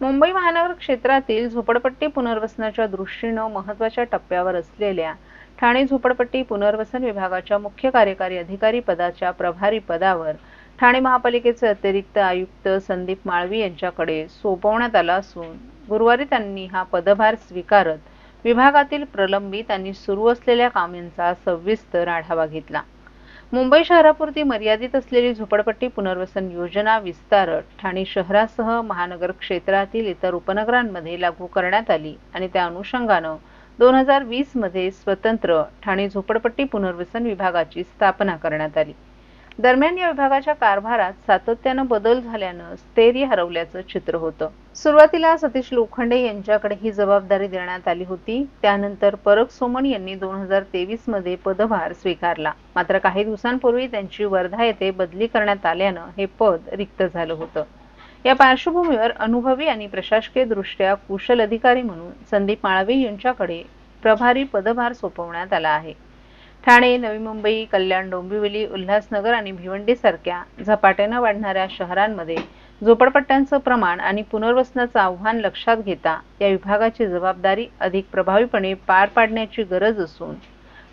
मुंबई महानगर क्षेत्रातील झोपडपट्टी पुनर्वसनाच्या दृष्टीनं महत्त्वाच्या टप्प्यावर असलेल्या ठाणे झोपडपट्टी पुनर्वसन विभागाच्या मुख्य कार्यकारी अधिकारी पदाच्या प्रभारी पदावर ठाणे महापालिकेचे अतिरिक्त आयुक्त संदीप माळवी यांच्याकडे सोपवण्यात आला असून गुरुवारी त्यांनी हा पदभार स्वीकारत विभागातील प्रलंबित आणि सुरू असलेल्या कामांचा सविस्तर आढावा घेतला. मुंबई शहरापुरती मर्यादित असलेली झोपडपट्टी पुनर्वसन योजना विस्तार ठाणे शहरासह महानगर क्षेत्रातील इतर उपनगरांमध्ये लागू करण्यात आली आणि त्या अनुषंगानं दोन हजार वीसमध्ये स्वतंत्र ठाणे झोपडपट्टी पुनर्वसन विभागाची स्थापना करण्यात आली. दरम्यान या विभागाच्या कारभारात सातत्यानं बदल झाल्यानं स्थैर्य हरवल्याचं चित्र होतं. सुरुवातीला सतीश लोखंडे यांच्याकडे ही जबाबदारी देण्यात आली होती. त्यानंतर परक सोमण यांनी दोन हजार तेवीसमध्ये पदभार स्वीकारला. मात्र काही दिवसांपूर्वी त्यांची वर्धा येथे बदली करण्यात आल्यानं हे पद रिक्त झालं होतं. या पार्श्वभूमीवर अनुभवी आणि प्रशासकीय दृष्ट्या कुशल अधिकारी म्हणून संदीप माळवे यांच्याकडे प्रभारी पदभार सोपवण्यात आला आहे. ठाणे नवी मुंबई कल्याण डोंबिवली उल्हासनगर आणि भिवंडी सारख्या झपाट्यानं वाढणाऱ्या शहरांमध्ये झोपडपट्ट्यांचं प्रमाण आणि पुनर्वसनाचं आव्हान लक्षात घेता या विभागाची जबाबदारी अधिक प्रभावीपणे पार पाडण्याची गरज असून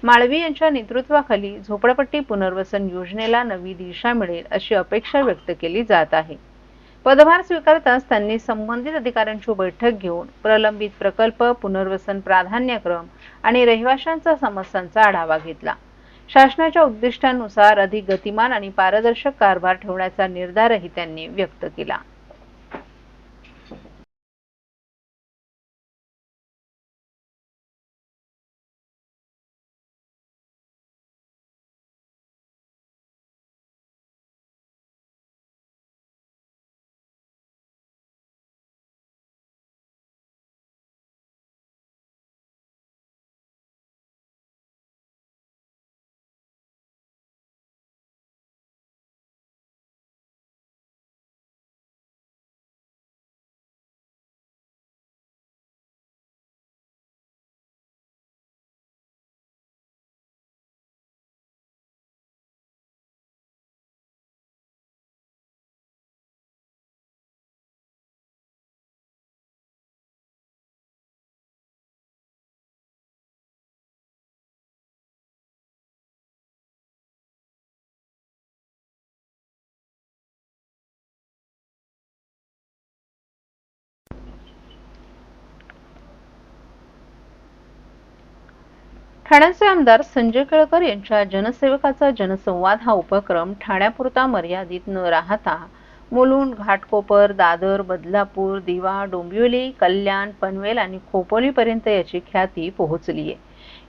माळवी यांच्या नेतृत्वाखाली झोपडपट्टी पुनर्वसन योजनेला नवी दिशा मिळेल अशी अपेक्षा व्यक्त केली जात आहे. पदभार स्वीकारताच त्यांनी संबंधित अधिकाऱ्यांची बैठक घेऊन प्रलंबित प्रकल्प पुनर्वसन प्राधान्यक्रम आणि रहिवाशांचा समस्यांचा आढावा घेतला. शासनाच्या उद्दिष्टांनुसार अधिक गतिमान आणि पारदर्शक कारभार ठेवण्याचा निर्धारही त्यांनी व्यक्त केला. ठाण्याचे आमदार संजय केळकर यांच्या जनसेवकाचा जनसंवाद हा उपक्रम ठाण्यापुरता मर्यादित न राहता मुलुंड घाटकोपर दादर बदलापूर दिवा डोंबिवली कल्याण पनवेल आणि खोपोलीपर्यंत याची ख्याती पोहोचली आहे.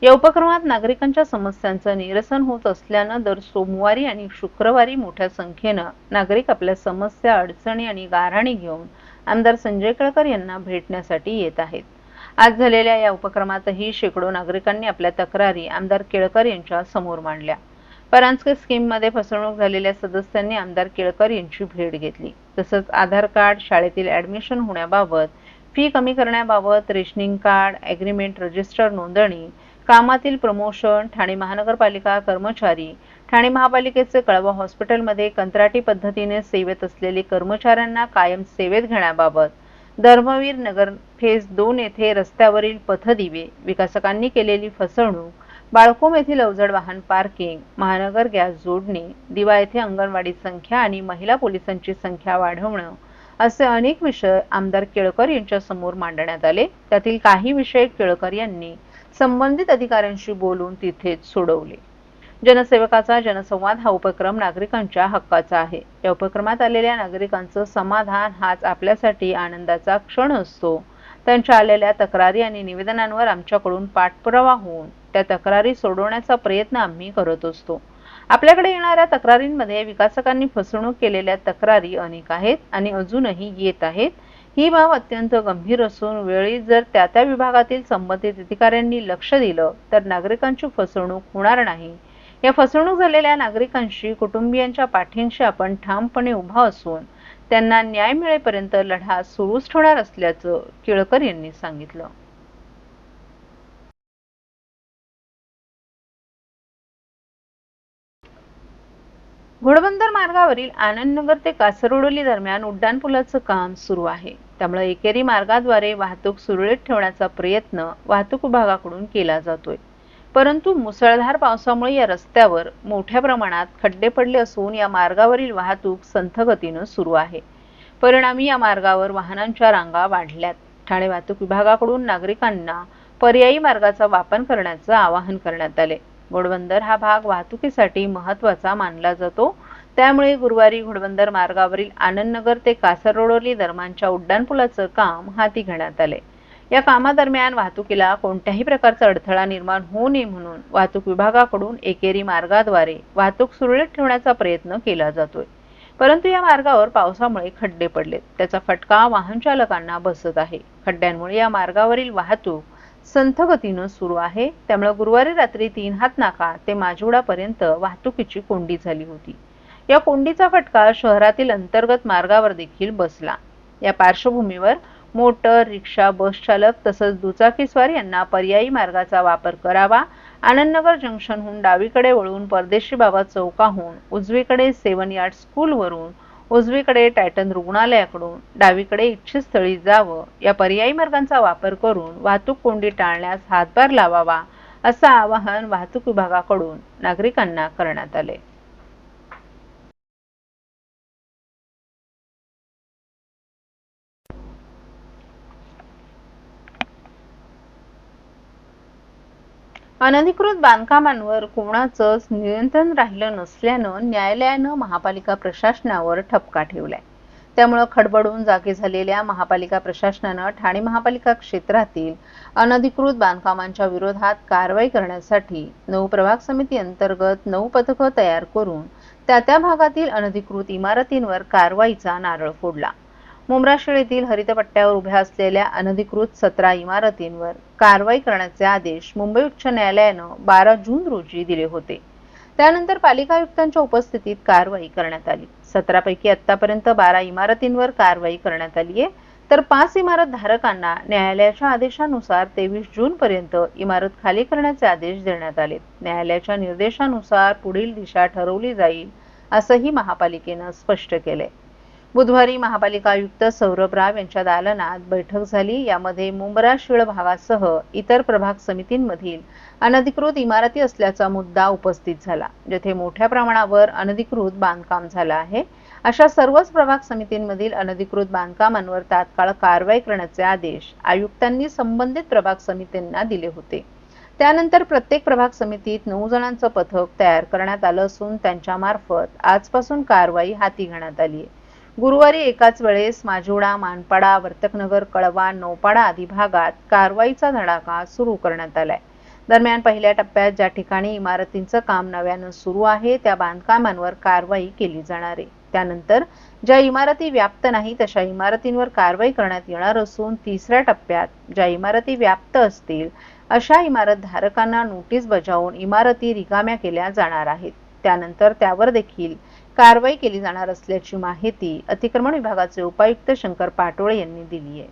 या उपक्रमात नागरिकांच्या समस्यांचं निरसन होत असल्यानं दर सोमवारी आणि शुक्रवारी मोठ्या संख्येनं नागरिक आपल्या समस्या अडचणी आणि गाराणी घेऊन आमदार संजय केळकर यांना भेटण्यासाठी येत आहेत. आज झालेल्या या उपक्रमातही शेकडो नागरिकांनी आपल्या तक्रारी आमदार केळकर यांच्या समोर मांडल्या. परांजके स्कीममध्ये फसवणूक झालेल्या सदस्यांनी आमदार केळकर यांची भेट घेतली. तसंच आधार कार्ड शाळेतील ऍडमिशन होण्याबाबत फी कमी करण्याबाबत रेशनिंग कार्ड ॲग्रीमेंट रजिस्टर नोंदणी कामातील प्रमोशन ठाणे महानगरपालिका कर्मचारी ठाणे महापालिकेचे कळवा हॉस्पिटलमध्ये कंत्राटी पद्धतीने सेवेत असलेले कर्मचाऱ्यांना कायम सेवेत घेण्याबाबत धर्मवीर नगर फेज दोन येथे रस्त्यावरील पथदिवे. विकासकांनी केलेली फसवणूक बाळकोम येथील अवजड वाहन पार्किंग महानगर गॅस जोडणी दिवा येथे अंगणवाडी संख्या आणि महिला पोलिसांची संख्या वाढवणं असे अनेक विषय आमदार केळकर यांच्या समोर मांडण्यात आले. त्यातील काही विषय केळकर यांनी संबंधित अधिकाऱ्यांशी बोलून तिथेच सोडवले. जनसेवकाचा जनसंवाद हा उपक्रम नागरिकांच्या हक्काचा आहे. या उपक्रमात आलेल्या नागरिकांचं समाधान हाच आपल्यासाठी आनंदाचा क्षण असतो. त्यांच्या आलेल्या तक्रारी आणि निवेदनांवर आमच्याकडून पाठपुरावा होऊन त्या तक्रारी सोडवण्याचा प्रयत्न आम्ही करत असतो. आपल्याकडे येणाऱ्या तक्रारींमध्ये विकासकांनी फसवणूक केलेल्या तक्रारी अनेक आहेत आणि अजूनही येत आहेत. ही बाब अत्यंत गंभीर असून वेळी जर त्या त्या विभागातील संबंधित अधिकाऱ्यांनी लक्ष दिलं तर नागरिकांची फसवणूक होणार नाही. या फसवणूक झालेल्या नागरिकांशी कुटुंबियांच्या पाठींशी आपण ठामपणे उभा असून त्यांना न्याय मिळेपर्यंत लढा सुरूच ठेवणार असल्याचं केळकर यांनी सांगितलं. घोडबंदर मार्गावरील आनंदनगर ते कासरोडोली दरम्यान उड्डाणपुलाचं काम सुरू आहे. त्यामुळे एकेरी मार्गाद्वारे वाहतूक सुरळीत ठेवण्याचा प्रयत्न वाहतूक विभागाकडून केला जातोय. परंतु मुसळधार पावसामुळे या रस्त्यावर मोठ्या प्रमाणात खड्डे पडले असून या मार्गावरील वाहतूक संथ गतीनं सुरू आहे. परिणामी या मार्गावर वाहनांच्या रांगा वाढल्यात. ठाणे वाहतूक विभागाकडून नागरिकांना पर्यायी मार्गाचा वापर करण्याचं आवाहन करण्यात आले. घोडबंदर हा भाग वाहतुकीसाठी महत्त्वाचा मानला जातो. त्यामुळे गुरुवारी घोडबंदर मार्गावरील आनंदनगर ते कासररोडोली दरम्यानच्या उड्डाणपुलाचं काम हाती घेण्यात आले. या कामादरम्यान वाहतुकीला कोणत्याही प्रकारचा अडथळा निर्माण होऊ नये म्हणून वाहतूक विभागाकडून एकेरी मार्गाद्वारे वाहतूक सुरळीत ठेवण्याचा प्रयत्न केला जातोय. परंतु या मार्गावर पावसामुळे खड्डे पडलेत. त्याचा फटका वाहन चालकांना बसत आहे. खड्ड्यांमुळे या मार्गावरील वाहतूक संथ गतीनं सुरू आहे. त्यामुळे गुरुवारी रात्री तीन हात नाका ते माजिवडापर्यंत वाहतुकीची कोंडी झाली होती. या कोंडीचा फटका शहरातील अंतर्गत मार्गावर देखील बसला. या पार्श्वभूमीवर मोटर रिक्षा बस चालक तसंच दुचाकीस्वार यांना पर्यायी मार्गाचा वापर करावा. आनंदनगर जंक्शनहून डावीकडे वळून परदेशी बाबा चौकाहून उजवीकडे सेवन यार्ड स्कूलवरून उजवीकडे टायटन रुग्णालयाकडून डावीकडे इच्छित स्थळी जावं या पर्यायी मार्गांचा वापर करून वाहतूक कोंडी टाळण्यास हातभार लावावा असं आवाहन वाहतूक विभागाकडून नागरिकांना करण्यात आले. अनधिकृत बांधकामांवर कोणाचंच नियंत्रण राहिलं नसल्यानं न्यायालयानं महापालिका प्रशासनावर ठपका ठेवलाय. त्यामुळं खडबडून जागे झालेल्या महापालिका प्रशासनानं ठाणे महापालिका क्षेत्रातील अनधिकृत बांधकामांच्या विरोधात कारवाई करण्यासाठी नऊ प्रभाग समिती अंतर्गत नऊ पथकं तयार करून त्या त्या भागातील अनधिकृत इमारतींवर कारवाईचा नारळ फोडला. मुंब्राशेळ येथील हरितपट्ट्यावर उभ्या असलेल्या अनधिकृत सतरा इमारतींवर कारवाई करण्याचे आदेश मुंबई उच्च न्यायालयानं बारा जून रोजी दिले होते. त्यानंतर पालिका आयुक्तांच्या उपस्थितीत कारवाई करण्यात आली. सतरा पैकी आतापर्यंत बारा इमारतींवर कारवाई करण्यात आली आहे तर पाच इमारत धारकांना न्यायालयाच्या आदेशानुसार तेवीस जून पर्यंत इमारत खाली करण्याचे आदेश देण्यात आले. न्यायालयाच्या निर्देशानुसार पुढील दिशा ठरवली जाईल असंही महापालिकेनं स्पष्ट केलंय. बुधवारी महापालिका आयुक्त सौरभ राव यांच्या दालनात बैठक झाली. यामध्ये मुंबरा शिळ भागासह इतर प्रभाग समितींमधील अनधिकृत इमारती असल्याचा मुद्दा उपस्थित झाला जेथे मोठ्या प्रमाणावर अनधिकृत बांधकाम झालं आहे. अशा सर्वच प्रभाग समितींमधील अनधिकृत बांधकामांवर तात्काळ कारवाई करण्याचे आदेश आयुक्तांनी संबंधित प्रभाग समितींना दिले होते. त्यानंतर प्रत्येक प्रभाग समितीत नऊ जणांचं पथक तयार करण्यात आलं असून त्यांच्यामार्फत आजपासून कारवाई हाती घेण्यात आली आहे. गुरुवारी एकाच वेळेस माजिवडा मानपाडा वर्तकनगर कळवा नौपाडा आदी भागात कारवाईचा धडाका सुरू करण्यात आलाय. दरम्यान पहिल्या टप्प्यात ज्या ठिकाणी इमारतींचं काम नव्यानं सुरू आहे त्या बांधकामांवर कारवाई केली जाणार आहे. त्यानंतर ज्या इमारती व्याप्त नाही तशा इमारतींवर कारवाई करण्यात येणार असून तिसऱ्या टप्प्यात ज्या इमारती व्याप्त असतील अशा इमारत धारकांना नोटीस बजावून इमारती रिकाम्या केल्या जाणार आहेत. त्यानंतर त्यावर देखील कारवाई केली जाणार असल्याची माहिती अतिक्रमण विभागाचे उपायुक्त शंकर पाटोळे यांनी दिली आहे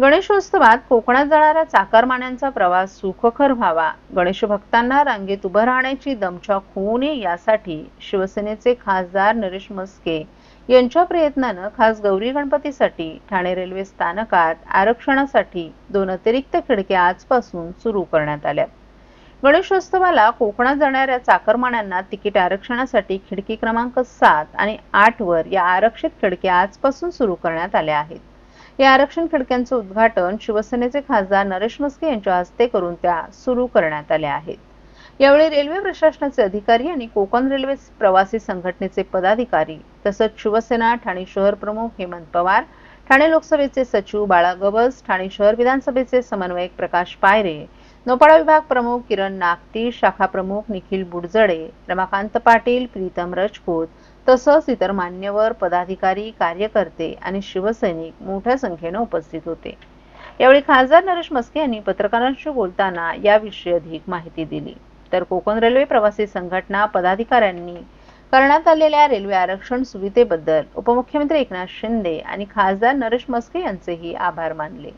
गणेशोत्सवात कोकणात जाणाऱ्या चाकरमान्यांचा प्रवास सुखकर व्हावा. गणेश भक्तांना रांगेत उभं राहण्याची दमछाक होऊ नये यासाठी शिवसेनेचे खासदार नरेश मस्के यांच्या प्रयत्नानं खास गौरी गणपतीसाठी ठाणे रेल्वे स्थानकात आरक्षणासाठी दोन अतिरिक्त खिडक्या आजपासून सुरू करण्यात आल्या. गणेशोत्सवाला कोकणात जाणाऱ्या चाकरमान्यांना तिकीट आरक्षणासाठी खिडकी क्रमांक सात आणि आठ वर या आरक्षित खिडक्या आजपासून सुरू करण्यात आल्या आहेत. या आरक्षण खिडक्यांचं उद्घाटन शिवसेनेचे खासदार नरेश मस्के यांच्या हस्ते करून त्या सुरू करण्यात आल्या आहेत. यावेळी रेल्वे प्रशासनाचे अधिकारी आणि कोकण रेल्वे प्रवासी संघटनेचे पदाधिकारी तसंच शिवसेना ठाणे शहर प्रमुख हेमंत पवार ठाणे लोकसभेचे सचिव बाळा गबस ठाणे शहर विधानसभेचे समन्वयक प्रकाश पायरे नौपाडा विभाग प्रमुख किरण नागती शाखा प्रमुख निखिल बुडजडे रमाकांत पाटील प्रीतम रजपूत तसंच इतर मान्यवर पदाधिकारी कार्यकर्ते आणि शिवसैनिक मोठ्या संख्येनं उपस्थित होते. यावेळी खासदार नरेश मस्के यांनी पत्रकारांशी बोलताना याविषयी अधिक माहिती दिली. तर कोकण रेल्वे प्रवासी संघटना पदाधिकाऱ्यांनी करण्यात आलेल्या रेल्वे आरक्षण सुविधेबद्दल उपमुख्यमंत्री एकनाथ शिंदे आणि खासदार नरेश मस्के यांचेही आभार मानले.